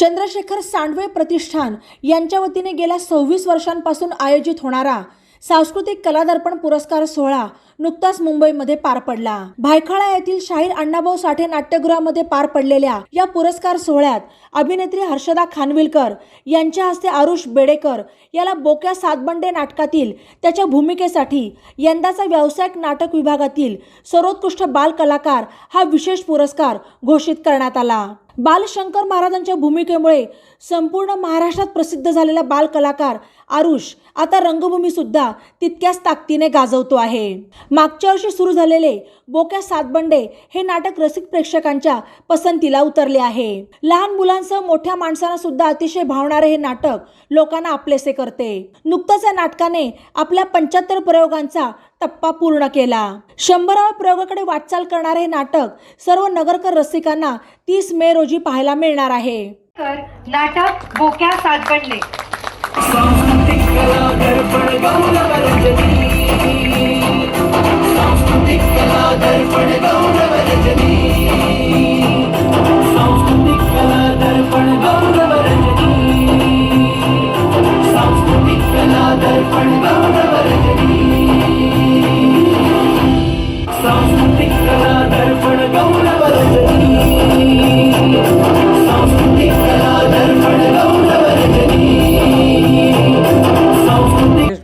चंद्रशेखर सांडवे प्रतिष्ठान यांच्या वतीने गेल्या सव्वीस वर्षांपासून आयोजित होणारा सांस्कृतिक कलादर्पण पुरस्कार सोहळा नुकताच मुंबईमध्ये पार पडला. भायखळा येथील शाहीर अण्णाभाऊ साठे नाट्यगृहामध्ये पार पडलेल्या या पुरस्कार सोहळ्यात अभिनेत्री हर्षदा खानविलकर यांच्या हस्ते आरुष बेडेकर याला बोक्या सातबंडे नाटकातील त्याच्या भूमिकेसाठी यंदाचा व्यावसायिक नाटक विभागातील सर्वोत्कृष्ट बाल कलाकार हा विशेष पुरस्कार घोषित करण्यात आला. बालशंकर महाराजांच्या भूमिकेमुळे संपूर्ण महाराष्ट्रात प्रसिद्ध झालेला बालकलाकार आरुष आता रंगभूमी सुद्धा तितक्याच ताकदीने गाजवतो आहे. मागच्या वर्षी सुरू झालेले बोक्या सातबंडे हे नाटक रसिक प्रेक्षकांच्या पसंतीला उतरले आहे. लहान मुलांसह मोठ्या माणसांना सुद्धा अतिशय भावणारे हे नाटक लोकांना आपलेसे करते. नुकतंच या नाटकाने आपल्या पंच्याहत्तर प्रयोगांचा टप्पा पूर्ण केला. शंभराव्या प्रयोगाकडे वाटचाल करणारे हे नाटक सर्व नगरकर रसिकांना तीस मे रोजी पाहायला मिळणार आहे. नाटक बोक्या सातबंडले सांस्कृतिक